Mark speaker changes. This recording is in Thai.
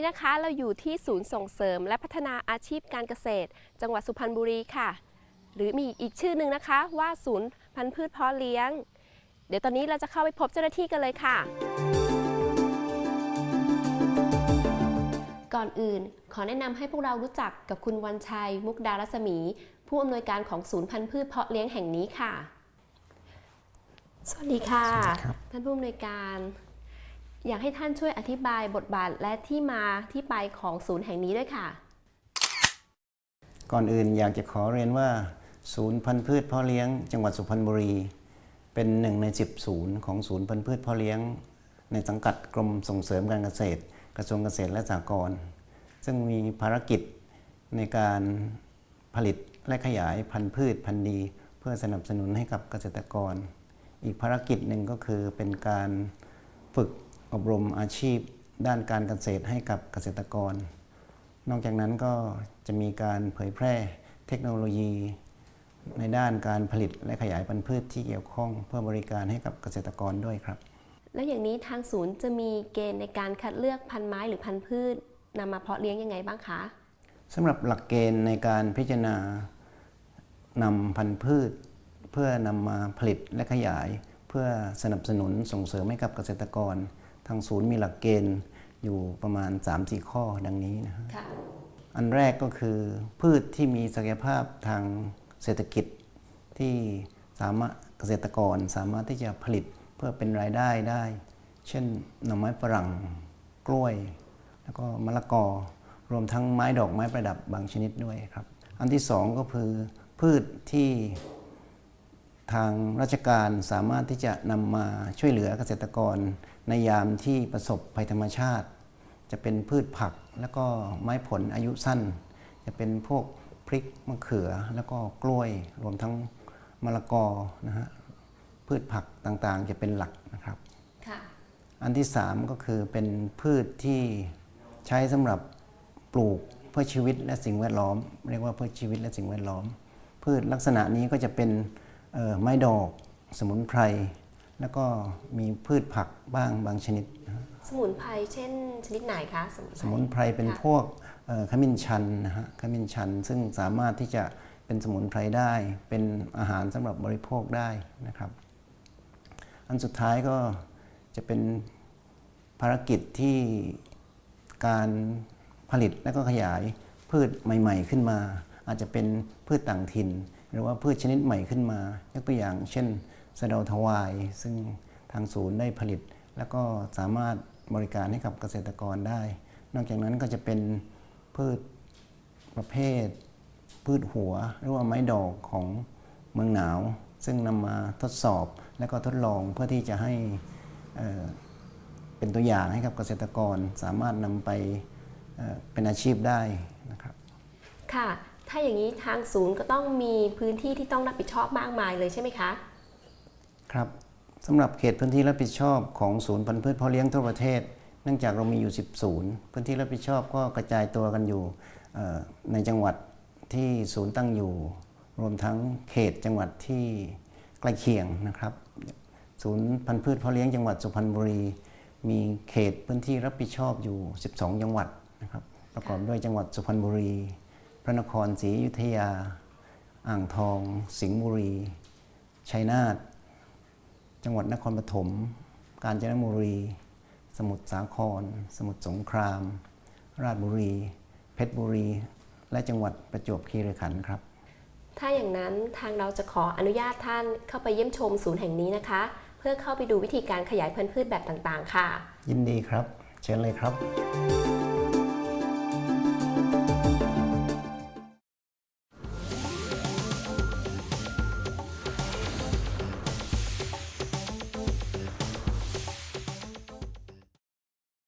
Speaker 1: นี้นะคะเราอยู่ที่ศูนย์ส่งเสริม และพัฒนาอาชีพการเกษตร จังหวัดสุพรรณบุรีค่ะ หรือมีอีกชื่อหนึ่งนะคะ ว่าศูนย์พันธุ์พืชเพาะเลี้ยง เดี๋ยวตอนนี้เราจะเข้าไปพบเจ้าหน้าที่กันเลยค่ะ ก่อนอื่น ขอแนะนำให้พวกเรารู้จักกับคุณวันชัย มุกดารัศมี ผู้อำนวยการของศูนย์พันธุ์พืชเพาะเลี้ยงแห่งนี้ค่ะ สวัสดีค่ะ
Speaker 2: สวัสดีครับ
Speaker 1: ท่านผู้อำนวยการ อยากให้ท่านช่วยอธิบายบทบาทและที่มาที่ไปของศูนย์แห่งนี้ด้วยค่ะ
Speaker 2: ก่อนอื่นอยากจะขอเรียนว่า ศูนย์พันธุ์พืชพ่อเลี้ยง จังหวัดสุพรรณบุรี เป็นหนึ่งใน 10 ศูนย์ของศูนย์พันธุ์พืชพ่อเลี้ยง ในสังกัดกรมส่งเสริมการเกษตร กระทรวงเกษตรและสหกรณ์ซึ่งมีภารกิจในการผลิตและขยายพันธุ์พืชพันธุ์ดี เพื่อสนับสนุนให้กับเกษตรกร อีกภารกิจหนึ่งก็คือเป็นการฝึก อบรมอาชีพด้านการเกษตรให้กับเกษตรกร นอกจากนั้นก็จะมีการเผยแพร่เทคโนโลยี ในด้านการผลิตและขยายพันธุ์พืชที่เกี่ยวข้องเพื่อบริการให้กับเกษตรกรด้วยครับ
Speaker 1: แล้วอย่างนี้ทางศูนย์จะมีเกณฑ์ในการคัดเลือกพันธุ์ไม้หรือพันธุ์พืชนำมาเพาะเลี้ยงยังไงบ้างคะ
Speaker 2: สำหรับหลักเกณฑ์ในการพิจารณานำพันธุ์พืช เพื่อนำมาผลิตและขยาย เพื่อสนับสนุนส่งเสริมให้กับเกษตรกรทางศูนย์มีหลักเกณฑ์อยู่ประมาณ 3-4 ข้อดังนี้นะฮะ
Speaker 1: ค่ะ
Speaker 2: อันแรกก็คือพืชที่มีศักยภาพทางเศรษฐกิจที่สามารถเกษตรกรสามารถที่จะผลิตเพื่อเป็นรายได้ได้ เช่นหน่อไม้ฝรั่งกล้วย แล้วก็มะละกอ รวมทั้งไม้ดอกไม้ประดับบางชนิดด้วยครับ อันที่สองก็คือพืชที่ ทางราชการสามารถที่จะนำมาช่วยเหลือเกษตรกร ในยามที่ประสบภัยธรรมชาติ จะเป็นพืชผักแล้วก็ไม้ผลอายุสั้น จะเป็นพวกพริกมะเขือแล้วก็กล้วยรวมทั้งมะละกอนะฮะพืชผักต่างๆ จะเป็นหลักนะครับ
Speaker 1: ค่ะ
Speaker 2: อันที่ 3 ก็คือเป็นพืชที่ใช้สำหรับปลูกเพื่อชีวิตและสิ่งแวดล้อม เรียกว่าเพื่อชีวิตและสิ่งแวดล้อม พืชลักษณะนี้ก็จะเป็นเอ่อ ไม้ดอก สมุนไพร แล้วก็มีพืชผักบ้างบางชนิดนะฮะ
Speaker 1: สมุนไพรเช่นชนิดไหนคะ สมุนไพร
Speaker 2: สมุนไพรเป็น
Speaker 1: ค่ะ
Speaker 2: พวกเอ่อขมิ้นชันนะฮะขมิ้นชันซึ่งสามารถที่จะเป็นสมุนไพรได้ เป็นอาหารสำหรับบริโภคได้นะครับ อันสุดท้ายก็จะเป็นภารกิจที่การผลิตและก็ขยายพืชใหม่ ๆ ขึ้นมา อาจจะเป็นพืชต่างถิ่น หรือว่าพืชชนิดใหม่ขึ้นมายกตัวอย่าง เช่นสะเดาทวาย ซึ่งทางศูนย์ได้ผลิต แล้วก็สามารถบริการให้กับเกษตรกรได้ นอกจากนั้นก็จะเป็นพืชประเภท พืชหัว หรือว่าไม้ดอกของเมืองหนาว ซึ่งนำมาทดสอบและก็ทดลองเพื่อที่จะให้เอ่อเป็นตัวอย่างให้กับเกษตรกรสามารถนำไปเเป็นอาชีพได้นะครับ
Speaker 1: ค่ะ ถ้าอย่างนี้ทางศูนย์ก็ต้องมีพื้นที่ที่ต้องรับผิดชอบมากมายเลยใช่ไหมคะ
Speaker 2: ครับสำหรับเขตพื้นที่รับผิดชอบของศูนย์พันธุ์พืชพาะเลี้ยงทั่วประเทศ เนื่องจากเรามีอยู่ 10 ศูนย์พื้นที่รับผิดชอบก็กระจายตัวกันอยู่ในจังหวัดที่ศูนย์ตั้งอยู่ รวมทั้งเขตจังหวัดที่ใกล้เคียงนะครับศูนย์พันธุ์พืชพาะเลี้ยงจังหวัดสุพรรณบุรี มีเขตพื้นที่รับผิดชอบอยู่ 12 จังหวัดนะครับประกอบด้วยจังหวัดสุพรรณบุรี พระนครศรีอยุธยา อ่างทอง สิงห์บุรี ชัยนาท จังหวัดนครปฐม กาญจนบุรี สมุทรสาคร สมุทรสงคราม ราชบุรี เพชรบุรี และจังหวัดประจวบคีรีขันธ์ครับ
Speaker 1: ถ้าอย่างนั้นทางเราจะขออนุญาตท่านเข้าไปเยี่ยมชมศูนย์แห่งนี้นะคะ เพื่อเข้าไปดูวิธีการขยายพันธุ์พืชแบบต่างๆ ค่ะ
Speaker 2: ยินดีครับ เชิญเลยครับ